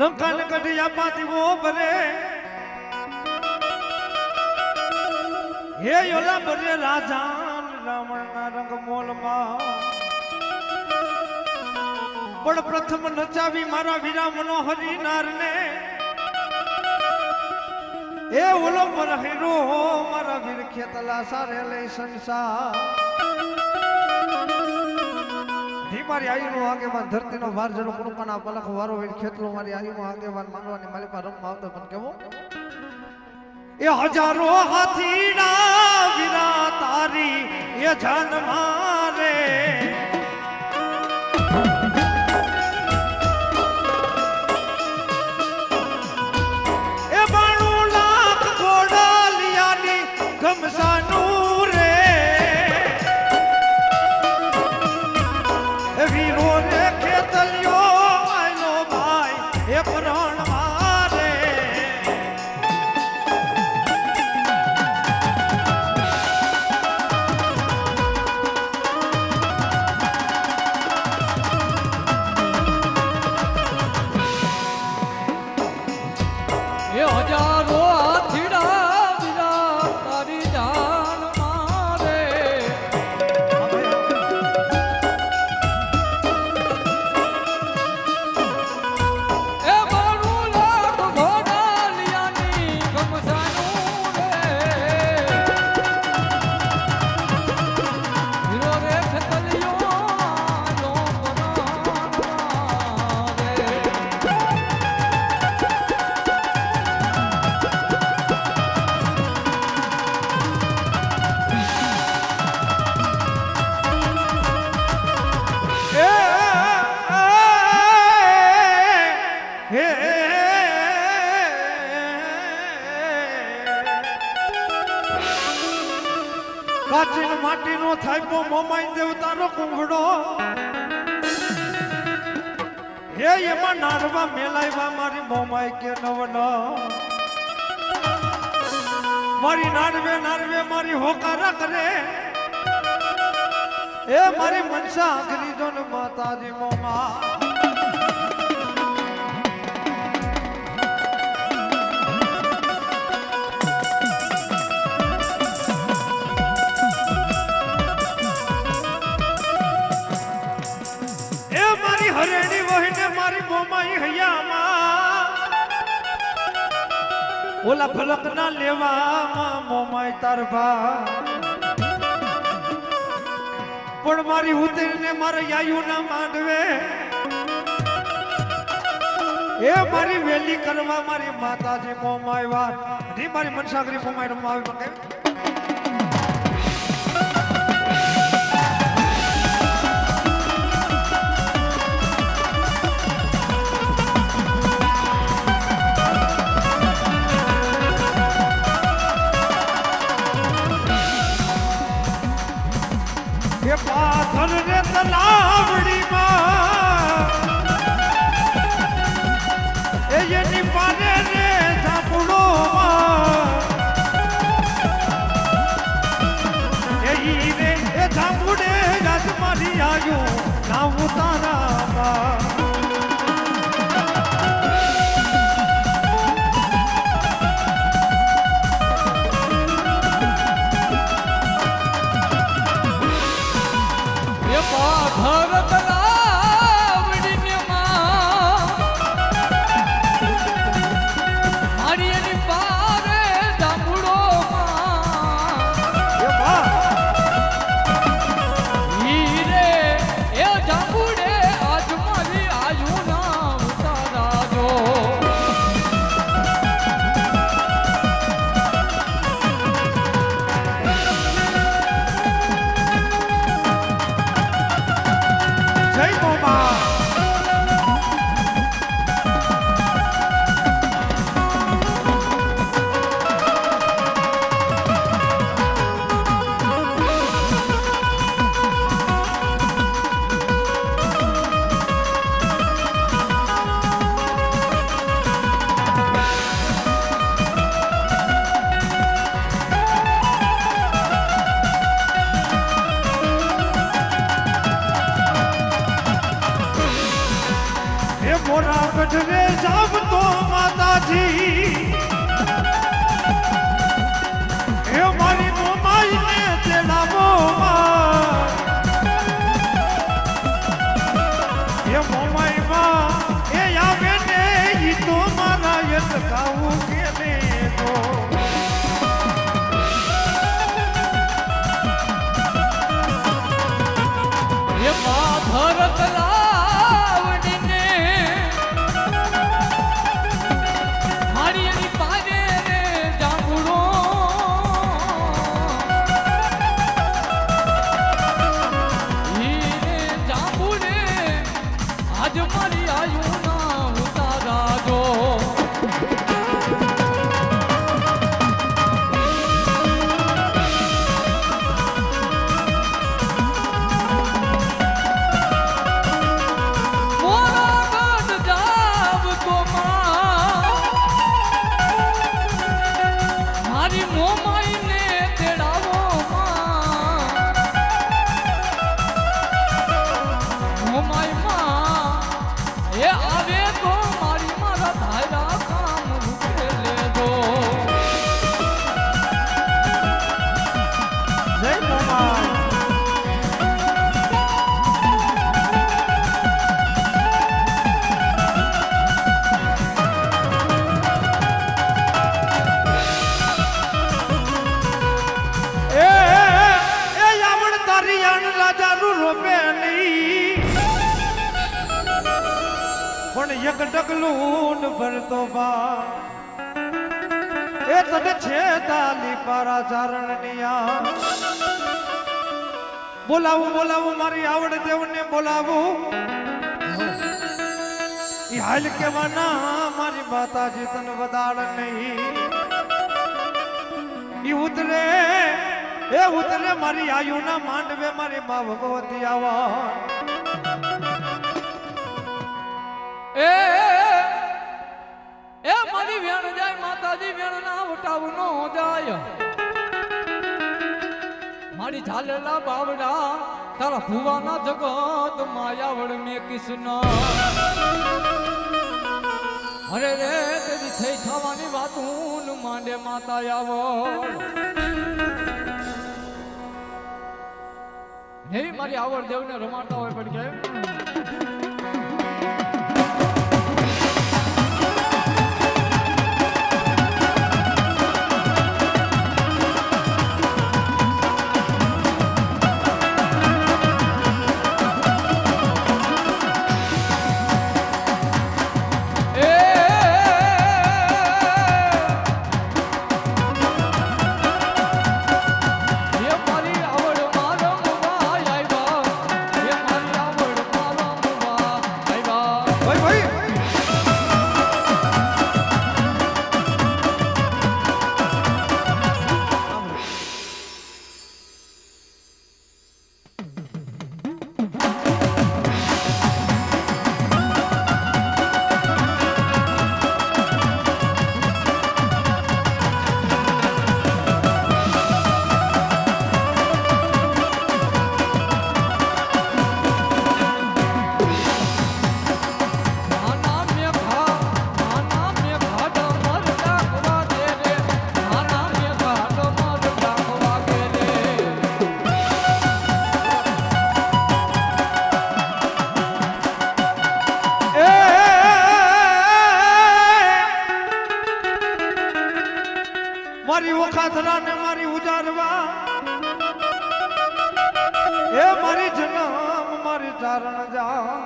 લંકાને કઢિયા પાતીવો ભરે. હે યોલા બરે રાજા રાવણના રંગ મોલમાં. પણ પ્રથમ નચાવી મારા વીરા મનોહરી નારને એ ઓલો પર હીરો, મારા વીર ખેતલા સારે લઈ સંસાર. મારી આયુનો આગેવાન, ધરતીનો ભાર જરો કૃપાના પલખ વારો વીર ખેતલો મારી આયુનો આગેવાન માનવાની માલિકા રમવા આવતો પણ કેવો? એ હજારો હાથીડા વિરા તારી, એ જન મારે કાચીન માટીનો થાયપો મોમાઈ દેવતાનો કુંભડો. હે, એમાં નારવા મેલાયવા મારી મોમાઈ કે નવનો મારી નારવે નારવે મારી હોકારા કરે. એ મારી મનસા આખરી જો ને માતાજી મોમાં. ઓલા ફલક ના લેવામાં મોમાઈ તારભા પણ મારી ઉતરીને મારે યાયુ ના માંડવે. એ મારી વેલી કરવા મારી માતાજી મોમાય વાત મારી મનસાગરી મોમાય રમવા આવી રાત મારી આવ્યો ના ઉતારામાં મોરા ગઢરે જામતો માતાજી. એક ડગલું ન ભરતો બા. એ તને છે તાલી પારા ચારણ નિયા બોલાવું બોલાવું, મારી આવડ દેવને બોલાવું. ઈ હાલ કેવાના મારી માતાજી તને વધાડ નહીં. ઈ ઉતરે, એ ઉતરે, મારી આયુના માંડવે મારી મા ભગવતી આવા. એ એ મારી વેણ જાય, માતાજી વેણ ના વટાવું નો જાય. મારી ઝાલેલા બાવડા તારા ભુવાના જગત માયાવડ મે કૃષ્ણ અરે રે, તેરી થઈ થવાની વાતું માંડે માતા આવો નહીં મારી આવડ દેવને રમાડતા હોય પણ કેમ? મારી ઉજારવા એ મારી જન્મ મારી ચારણ જા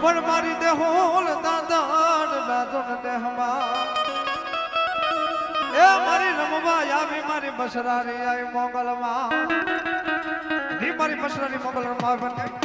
પણ મારી દેહોલ દાદાન દાદોન દેહમાં. એ મારી રમવા આવી, મારી બસરારી આવી મોગલમાં. ની મારી બસરારી મોગલમાં બને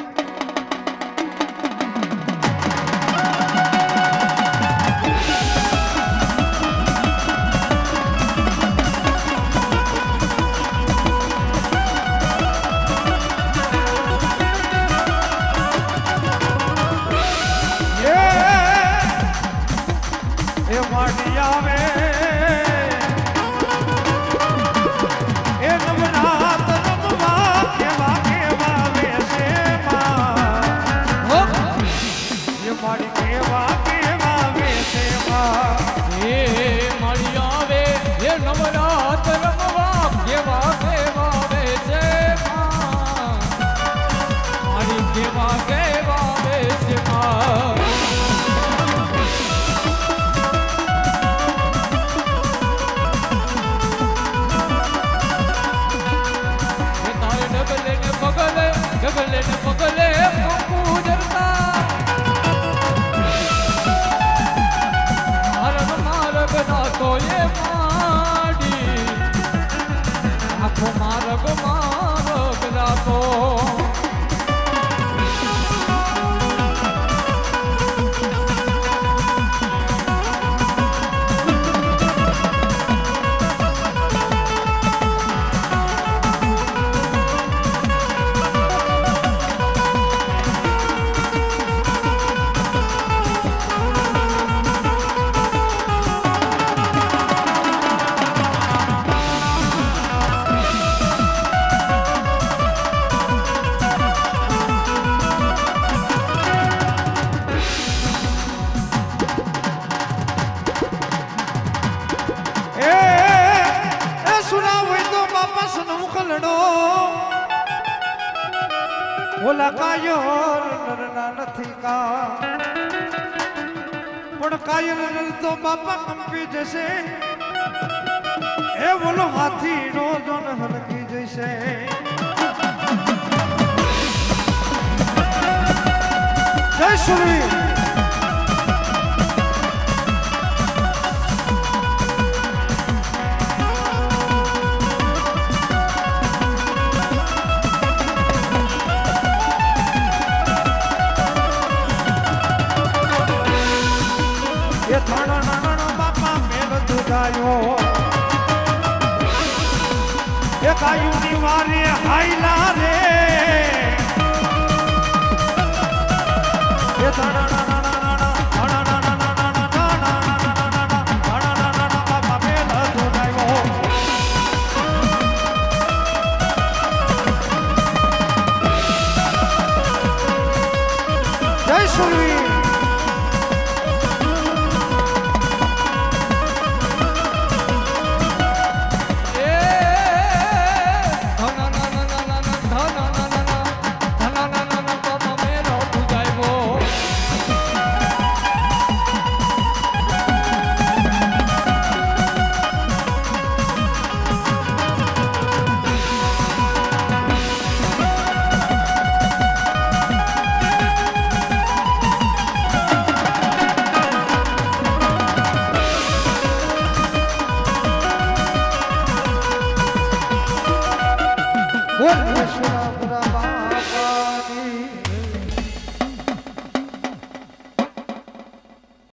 નથી કા. પણ કાયર તો બાપા કંપી જશે. એ બોલો હાથી નો જોન હરકી જય શ્રી એ થાણા નાના બાપા મેલ દુધાયો એ કાયુની વારે હાઈલા રે. એ નાના નાના